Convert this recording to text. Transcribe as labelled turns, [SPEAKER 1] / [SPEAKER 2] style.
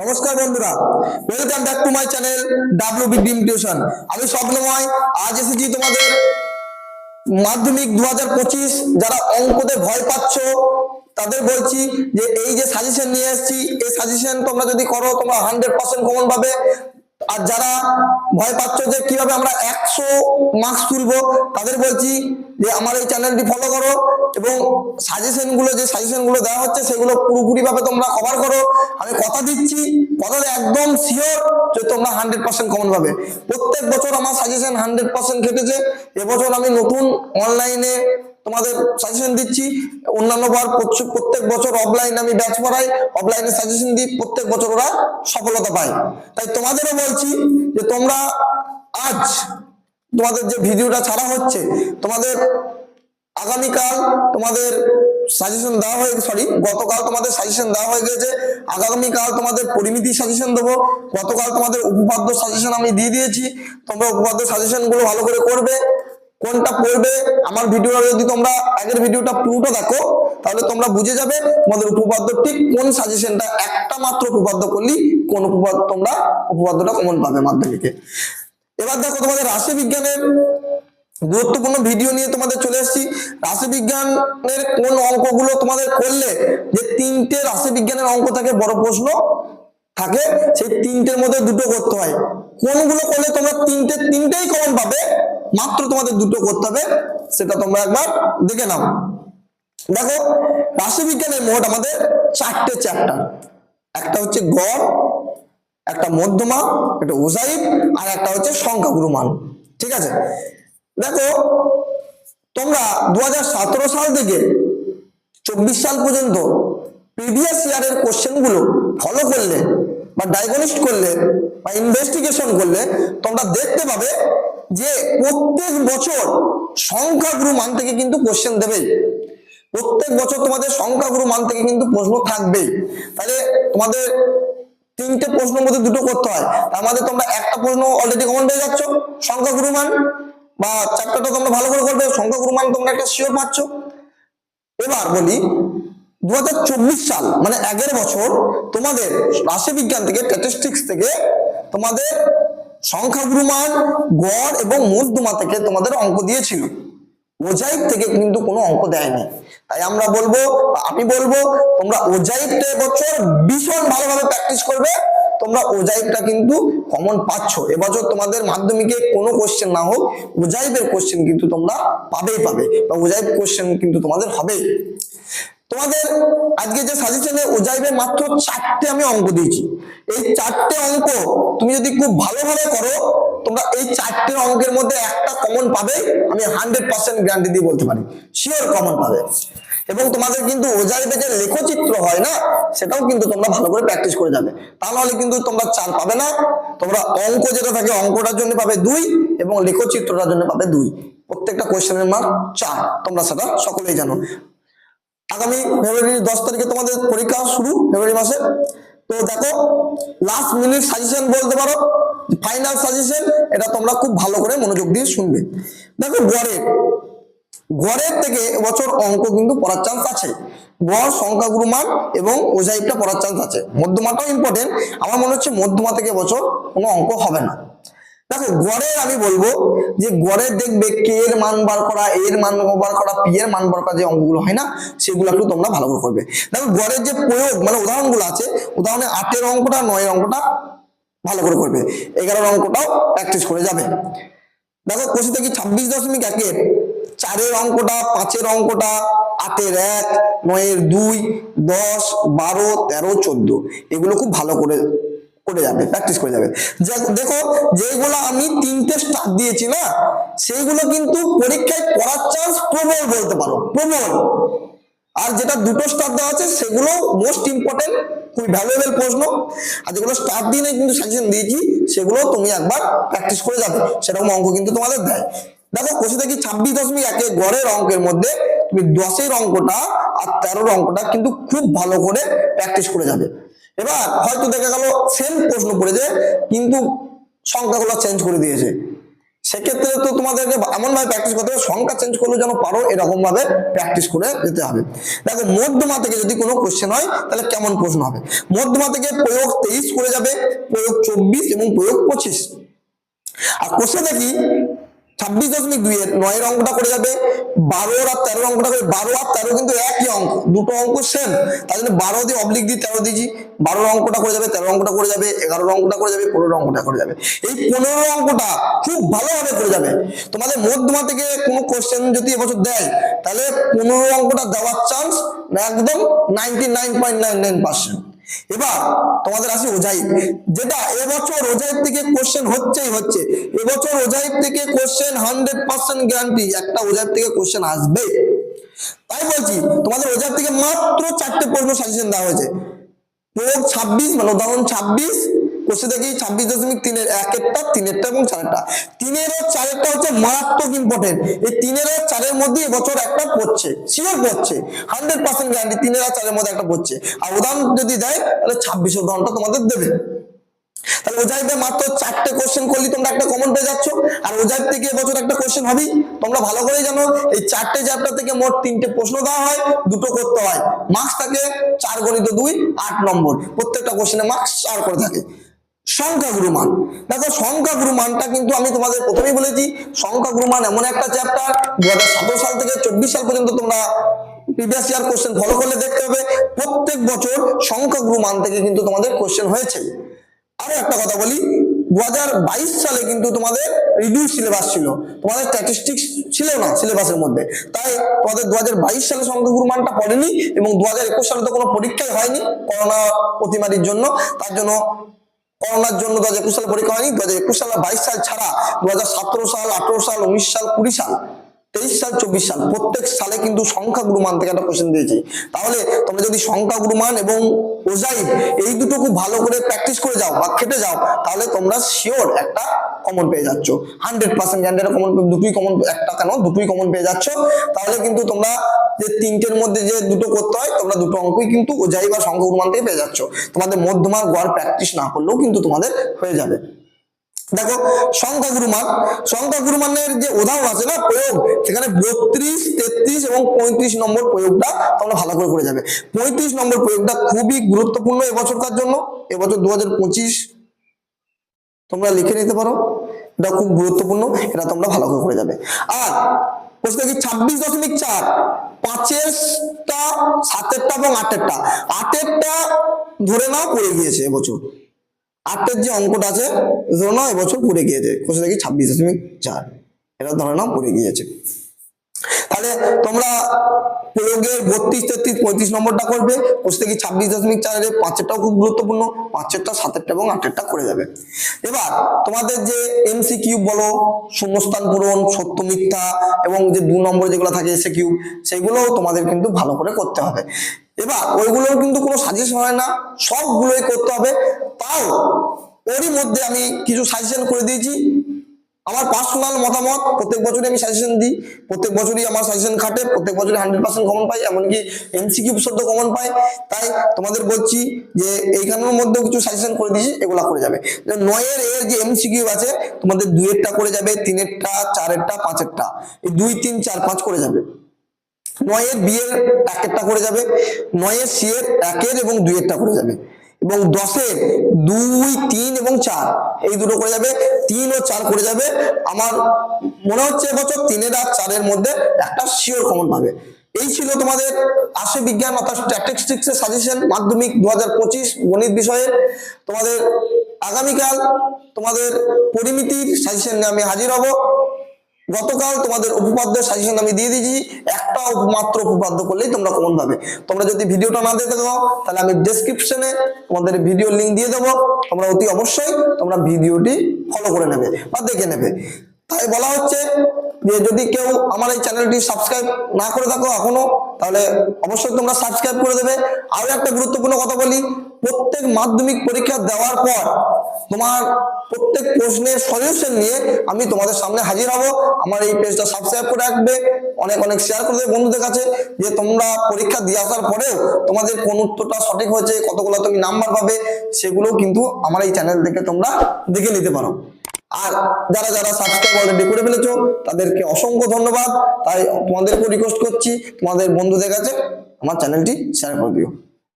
[SPEAKER 1] নমস্কার বন্ধুরা welcome back to my channel W B ডিম টিউশন আমি স্বপ্নময়, আজ এসেছি তোমাদের মাধ্যমিক দু হাজার পঁচিশ। যারা অঙ্কতে ভয় পাচ্ছ, তাদের বলছি যে, এই যে সাজেশন নিয়ে এসেছি, এই সাজেশন তোমরা যদি করো, তোমরা হান্ড্রেড পার্সেন্ট কমন পাবে। আর যারা ভয় পাচ্ছ যে কীভাবে আমরা একশো মার্কস তুলবো, তাদের বলছি যে আমার এই চ্যানেলটি ফলো করো এবং সাজেশনগুলো, যে সাজেশনগুলো দেওয়া হচ্ছে সেগুলো পুরোপুরি ভাবে তোমরা কভার করো। আমি কথা দিচ্ছি কথা একদম শিওর যে তোমরা হান্ড্রেড পার্সেন্ট কমন পাবে। প্রত্যেক বছর আমার সাজেশন হান্ড্রেড পার্সেন্ট খেটেছে এবছর আমি নতুন অনলাইনে তোমাদের সাজেশন দিচ্ছি, অন্যান্য বার প্রত্যেক বছর অফলাইন আমি ব্যাচ পড়াই অফলাইনে সাজেশন দিই, প্রত্যেক বছর ওরা সফলতা পায়। তাই তোমাদেরও বলছি যে তোমরা আজ তোমাদের যে ভিডিওটা ছাড়া হচ্ছে, তোমাদের আগামীকাল তোমাদের সাজেশন দেওয়া হয়ে সরি গতকাল তোমাদের সাজেশন দেওয়া হয়ে গেছে, আগামীকাল তোমাদের পরিমিতি সাজেশন দেবো, গতকাল তোমাদের উপপাদ্য সাজেশন আমি দিয়ে দিয়েছি, তোমরা উপপাদ্য সাজেশনগুলো ভালো করে করবে। কোনটা পড়বে? আমার ভিডিওটা যদি তোমরা আগের ভিডিওটা পুরোটা দেখো, তাহলে তোমরা বুঝে যাবে তোমাদের উপপাদ্য ঠিক কোন সাজেশনটা একটা মাত্র উপপাদ্য করলি কোন উপপাদ্য তোমরা উপপাদ্যটা কমন পাবে মাধ্যমিকে। এবার দেখো তোমাদের রাশি বিজ্ঞানের গুরুত্বপূর্ণ ভিডিও নিয়ে তোমাদের চলে এসেছি। রাশিবিজ্ঞানের কোন অঙ্কগুলো তোমাদের করলে যে তিনটে রাশিবিজ্ঞানের অঙ্ক থাকে, বড় প্রশ্ন থাকে, সেই তিনটের মধ্যে দুটো করতে হয়। কোনগুলো করলে তোমরা তিনটে, তিনটেই কমন পাবে? মাত্র তোমাদের দুটো করতে হবে, সেটা তোমরা একবার দেখে নাও। দেখো রাশিবিজ্ঞানের মোট আমাদের চারটে চ্যাপ্টার একটা হচ্ছে গড়, একটা মধ্যমা, একটা ওজাইব আর একটা হচ্ছে সংখ্যাগুরু মান ঠিক আছে? দেখো, তোমরা দু হাজার সতেরো সাল থেকে চব্বিশ সাল পর্যন্ত প্রিভিয়াস ইয়ারের কোশ্চেনগুলো ফলো করলে বা ডায়াগনিস্ট করলে বা ইনভেস্টিগেশন করলে তোমরা দেখতে পাবে যে প্রত্যেক বছর সংখ্যাগুরু মান থেকে কিন্তু কোশ্চেন দেবেই প্রত্যেক বছর তোমাদের সংখ্যাগুরু মান থেকে কিন্তু প্রশ্ন থাকবেই তাহলে তোমাদের তিনটে প্রশ্নের মধ্যে দুটো করতে হয়। তার মধ্যে তোমরা একটা প্রশ্ন অলরেডি কমন পেয়ে যাচ্ছ, সংখ্যাগুরু মান, বা চ্যাপ্টারটা তোমরা ভালো করে করবে, সংখ্যাগুরু মান তোমরা একটা শিওর পাচ্ছ। এবার বলি দু হাজার চব্বিশ সাল মানে আগের বছর তোমাদের রাশিবিজ্ঞান থেকে স্ট্যাটিস্টিক্স থেকে তোমাদের সংখ্যাগুরু মান গড় এবং মধ্যমা থেকে তোমাদের অঙ্ক দিয়েছিল। ওজাইব থেকে কিন্তু কোনো অঙ্ক দেয়নি তাই আমরা বলব, আমি বলব, তোমরা ওজাইবটা এবছর ভীষণ ভালোভাবে প্র্যাকটিস করবে। তোমরা ওজাইবটা কিন্তু কমন পাচ্ছ। এবছর তোমাদের মাধ্যমিকে কোনো কোশ্চেন না হোক ওজাইবের কোশ্চেন কিন্তু তোমরা পাবেই পাবে বা ওজাইব কোশ্চেন কিন্তু তোমাদের হবেই। তোমাদের আজকে যে সাজেশনে ওজাইবে মাত্র চারটে আমি অঙ্ক দিয়েছি। এই চারটে অঙ্ক তুমি যদি খুব ভালোভাবে করো, তোমরা এই চারটে অঙ্কের মধ্যে একটা কমন পাবে, আমি হান্ড্রেড পার্সেন্ট গ্যারান্টি দিয়ে বলতে পারি। শিওর কমন পাবে। এবং তোমাদের কিন্তু ওজাইবে যে লেখচিত্র হয় না, সেটাও কিন্তু তোমরা ভালো করে প্র্যাকটিস করে যাবে। তা নাহলে কিন্তু তোমরা চার পাবে না। তোমরা অঙ্ক যেটা থাকে, অঙ্কটার জন্য পাবে দুই এবং লেখচিত্রটার জন্য পাবে দুই। প্রত্যেকটা কোয়েশ্চেনের মার্ক চার। তোমরা সেটা সকলেই জানো। আগামী ফেব্রুয়ারির দশ তারিখে তোমাদের পরীক্ষা শুরু, ফেব্রুয়ারি মাসে। তো দেখো লাস্ট মিনিট সাজেশন বলতে পারো ফাইনাল সাজেশন এটা তোমরা খুব ভালো করে মনোযোগ দিয়ে শুনবে। দেখো, গড়ের গড়ের থেকে এবছর অঙ্ক কিন্তু পড়ার চান্স আছে। গড়, সংখ্যাগুরু মান এবং ওজাইবটা পড়ার চান্স আছে। মধ্যমাটাও ইম্পর্টেন্ট আমার মনে হচ্ছে মধ্যমা থেকে বছর কোনো অঙ্ক হবে না। দেখো গড়ের আমি বলব যে গড়ের দেখবে কে এর মান বার করা এর মান বার করা পি এর মান বার করা যে অঙ্কগুলো হয় না, সেগুলো একটু তোমরা ভালো করে করবে। দেখো গড়ের যে প্রয়োগ মানে উদাহরণগুলো আছে, উদাহরণে আটের অঙ্কটা, নয়ের অঙ্কটা ভালো করে করবে। এগারোর অঙ্কটাও প্র্যাকটিস করে যাবে। দেখো কোশি থেকে ছাব্বিশ দশমিক একের? চারের অঙ্কটা, পাঁচের অঙ্কটা, আটের এক, নয়ের দুই, দশ, বারো, তেরো, চোদ্দ। এগুলো খুব ভালো করে করে যাবে প্র্যাকটিস করে যাবে। দেখো, যেগুলো আমি তিনটে স্টার দিয়েছি না, সেইগুলো কিন্তু পরীক্ষায় পড়ার চান্স প্রবল বলতে পারো, প্রবল। আর যেটা দুটো স্টার দেওয়া আছে, সেগুলো মোস্ট ইম্পর্টেন্ট খুবই ভ্যালুয়েবল প্রশ্ন। আর যেগুলো স্টার দিয়ে কিন্তু সাজেশন দিয়েছি, সেগুলো তুমি একবার প্র্যাকটিস করে যাবে, সেরকম অঙ্ক কিন্তু তোমাদের দেয়। দেখো কোষে দেখি ছাব্বিশ দশমিক একে গড়ের অঙ্কের মধ্যে, তুমি দশের অঙ্কটা আর তেরোর অঙ্কটা কিন্তু খুব ভালো করে প্র্যাকটিস করে যাবে। এবার হয়তো দেখা গেল সেম প্রশ্ন পড়েছে কিন্তু সংখ্যাগুলো চেঞ্জ করে দিয়েছে। সেক্ষেত্রে তো তোমাদেরকে এমন ভাবে প্র্যাকটিস করতে হবে, সংখ্যা চেঞ্জ করলে যেন পারো এরকম ভাবে প্র্যাকটিস করে যেতে হবে। দেখো, মধ্যমা থেকে যদি কোনো কোশ্চেন হয়, তাহলে কেমন প্রশ্ন হবে? মধ্যমা থেকে প্রয়োগ তেইশ করে যাবে, প্রয়োগ চব্বিশ এবং প্রয়োগ পঁচিশ। আর কোষে দেখি ছাব্বিশ দশমিক দুই এর নয়ের অঙ্কটা করে যাবে। বারো আর তেরো অঙ্কটা করে বারো আর তেরো কিন্তু একই অঙ্ক। দুটো অঙ্ক সেম তাই জন্য বারো দিয়ে অবলিক দিয়ে তেরো দিয়েছি। বারোর অঙ্কটা করে যাবে তেরো অঙ্কটা করে যাবে, এগারোর অঙ্কটা করে যাবে পনেরো অঙ্কটা করে যাবে। এই পনেরো অঙ্কটা খুব ভালোভাবে করে যাবে। তোমাদের মধ্যমা থেকে কোনো কোশ্চেন যদি এবছর দেয়, তাহলে পনেরো অঙ্কটা দেওয়ার চান্স একদম ninety nine point nine nine percent এবার তোমাদের আছে ওজাইব যেটা এবছর ওজাইব থেকে কোশ্চেন হচ্ছেই হচ্ছে। এবছর ওজাইব থেকে কোশ্চেন হান্ড্রেড পার্সেন্ট গ্যারান্টি একটা ওজাইব থেকে কোশ্চেন আসবে। তাই বলছি, তোমাদের ওজাইব থেকে মাত্র চারটে প্রশ্ন সাজেশন দেওয়া হয়েছে। প্রয়োগ ছাব্বিশ মানে উদাহরণ ছাব্বিশ কোষে দেখি, ছাব্বিশ দশমিক তিনের একেরটা তিনেরটা এবং চারেরটা। তিনের ও চারেরটা হচ্ছে মারাত্মক ইম্পর্টেন্ট এই তিনের ও চারের মধ্যে এবছর একটা পড়ছে শিওর পড়ছে। হান্ড্রেড পার্সেন্ট গ্যারান্টি তিনের আর চারের মধ্যে একটা পড়ছে। আর উদাহরণ যদি দেয়, তাহলে ছাব্বিশ উদাহরণটা তোমাদের দেবে। তাহলে ওজাইবে মাত্র চারটে কোশ্চেন করলে তোমরা একটা কমন পেয়ে যাচ্ছ। আর ওজাইব থেকে এবছর একটা কোশ্চেন হবেই। তোমরা ভালো করেই জানো, এই চারটে চ্যাপ্টার থেকে মোট তিনটে প্রশ্ন দেওয়া হয়, দুটো করতে হয়। মার্কস থাকে চার গণিত দুই, আট নম্বর। প্রত্যেকটা কোশ্চেনে মার্কস চার করে থাকে। সংখ্যা গুরুমান দেখো সংখ্যা গুরুমানটা কিন্তু আমি তোমাদের প্রথমেই বলেছি সংখ্যা গুরুমান এমন একটা চ্যাপ্টার দু হাজার সতেরো সাল থেকে চব্বিশ সাল পর্যন্ত তোমরা প্রিভিয়াস ইয়ার কোশ্চেন ফলো করলে দেখতে হবে প্রত্যেক বছর সংখ্যা গুরুমান থেকে কিন্তু তোমাদের কোশ্চেন হয়েছে। আরও একটা কথা বলি দু হাজার বাইশ সালে কিন্তু তোমাদের রিডিউস সিলেবাস ছিল। তোমাদের স্ট্যাটিস্টিক্স ছিল না সিলেবাসের মধ্যে। তাই তোমাদের দু হাজার বাইশ সালে সংখ্যাগুরু মানটা পড়েনি এবং দু হাজার একুশ সালে তো কোনো পরীক্ষাই হয়নি, করোনা প্রতিমারির জন্য। তার জন্য করোনার জন্য দু হাজার একুশ সালে পরীক্ষা হয়নি, দু হাজার একুশ সাল বাইশ সাল ছাড়া, দু হাজার সতেরো সাল, আঠেরো সাল, উনিশ সাল, কুড়ি সাল। তেইশ সাল, চব্বিশ সাল, প্রত্যেক সালে কিন্তু সংখ্যা গুরুমান থেকে একটা কোশ্চেন দিয়েছি। তাহলে তোমরা যদি সংখ্যা গুরুমান এবং ওজাইব এই দুটো খুব ভালো করে প্র্যাকটিস করে যাও বা খেটে যাও, তাহলে তোমরা শিওর একটা কমন পেয়ে যাচ্ছ। হান্ড্রেড পার্সেন্ট ক্যান্ডিডেট কমন দুটোই কমন একটা কেন, দুটোই কমন পেয়ে যাচ্ছ। তাহলে কিন্তু তোমরা যে তিনটের মধ্যে যে দুটো করতে হয়, তোমরা দুটো অঙ্কই কিন্তু ওজাই বা সংখ্যা গুরুমান থেকে পেয়ে যাচ্ছ। তোমাদের মধ্যমার গড় প্র্যাকটিস না করলেও কিন্তু তোমাদের হয়ে যাবে। দেখো সংখ্যা গুরুমান সংখ্যা গুরুমানের যে উদাহরণ আছে না, প্রয়োগ, সেখানে বত্রিশ, তেত্রিশ এবং পঁয়ত্রিশ নম্বর প্রয়োগটা তোমরা ভালো করে করে যাবে। পঁয়ত্রিশ নম্বর প্রয়োগটা খুবই গুরুত্বপূর্ণ এবছরকার জন্য? এবছর দু হাজার পঁচিশ। তোমরা লিখে নিতে পারো। এটা খুব গুরুত্বপূর্ণ, এটা তোমরা ভালো করে করে যাবে। আর প্রশ্ন কি, ছাব্বিশ দশমিক চার, পাঁচেরটা, সাতেরটা এবং আটেরটা। আটেরটা ধরে নাও পড়ে গিয়েছে এবছর। আটের যে অঙ্কটা আছে ধরে নাও এবছর পড়ে গিয়েছে। কোথায় দেখি ছাব্বিশ দশমিক চার। এটা ধরে নাও পড়ে গিয়েছে। তাহলে তোমরা প্রয়োগের বত্রিশ, তেত্রিশ, পঁয়ত্রিশ নম্বরটা করবে। কোথা থেকে ছাব্বিশ দশমিক চারের পাঁচেরটাও খুব গুরুত্বপূর্ণ। পাঁচেরটা, সাতেরটা এবং আটেরটা করে যাবে। এবার তোমাদের যে এমসি কিউব বলো, শূন্যস্থান পূরণ, সত্য মিথ্যা এবং যে দু নম্বর যেগুলো থাকে এসে কিউব সেগুলোও তোমাদের কিন্তু ভালো করে করতে হবে। এবার ওইগুলোর কিন্তু কোনো সাজেশন হয় না, সবগুলোই করতে হবে। তাও ওরই মধ্যে আমি কিছু সাজেশন করে দিয়েছি। আমার পার্সোনাল মতামত, প্রত্যেক বছরই আমি সাজেশন দিই। প্রত্যেক বছরই আমার সাজেশন খাটে, প্রত্যেক বছরই হান্ড্রেড পার্সেন্ট কমন পাই, এমনকি এমসিকিউ শব্দ কমন পাই। তাই তোমাদের বলছি যে এইখানের মধ্যেও কিছু সাজেশন করে দিয়েছি, এগুলা করে যাবে। নয়ের এর যে এমসিকিউ আছে, তোমাদের দুইয়েরটা করে যাবে, তিনেরটা, চারেরটা, পাঁচেরটা। এই দুই, তিন, চার, পাঁচ করে যাবে। নয়ের বিয়ের একেরটা করে যাবে, নয়ের সি এর একের এবং দুইয়েরটা করে যাবে। এবং দশের দুই, তিন এবং চার, এই দুটো করে যাবে। তিন ও চার করে যাবে। আমার মনে হচ্ছে এবছর তিনের আর চারের মধ্যে একটা শিওর কমন পাবে। এই ছিল তোমাদের রাশি বিজ্ঞান অর্থাৎ স্ট্যাটিস্টিক্স এর সাজেশন মাধ্যমিক দু হাজার পঁচিশ গণিত বিষয়ে তোমাদের আগামীকাল তোমাদের পরিমিতির সাজেশন নিয়ে আমি হাজির হব। গতকাল তোমাদের উপপাদ্য সাজেশন আমি দিয়ে দিয়েছি। একটা মাত্র উপপাদ্য করলেই তোমরা কমন পাবে। তোমরা যদি ভিডিওটা না দেখে পাও তাহলে আমি ডেসক্রিপশনে তোমাদের ভিডিও লিংক দিয়ে দেবো। তোমরা অতি অবশ্যই তোমরা ভিডিওটি ফলো করে নেবে বা দেখে নেবে। তাই বলা হচ্ছে যে যদি কেউ আমার এই চ্যানেলটি সাবস্ক্রাইব না করে থাকো এখনও, তাহলে অবশ্যই তোমরা সাবস্ক্রাইব করে দেবে। আরও একটা গুরুত্বপূর্ণ কথা বলি, প্রত্যেক মাধ্যমিক পরীক্ষা দেওয়ার পর তোমার প্রত্যেক প্রশ্নের সলিউশন নিয়ে আমি তোমাদের সামনে হাজির হব। আমার এই পেজটা সাবস্ক্রাইব করে রাখবে। অনেক অনেক শেয়ার করে দেবে বন্ধুদের কাছে যে তোমরা পরীক্ষা দিয়ে আসার পরেও তোমাদের কোন উত্তরটা সঠিক হয়েছে, কতগুলো তুমি নাম্বার পাবে সেগুলো কিন্তু আমার এই চ্যানেল থেকে তোমরা দেখে নিতে পারো। আর যারা যারা সাবস্ক্রাইব অলরেডি করে ফেলেছো, তাদেরকে অসংখ্য ধন্যবাদ। তাই তোমাদেরকে রিকোয়েস্ট করছি, তোমাদের বন্ধুদের কাছে আমার চ্যানেলটি শেয়ার করে দিও।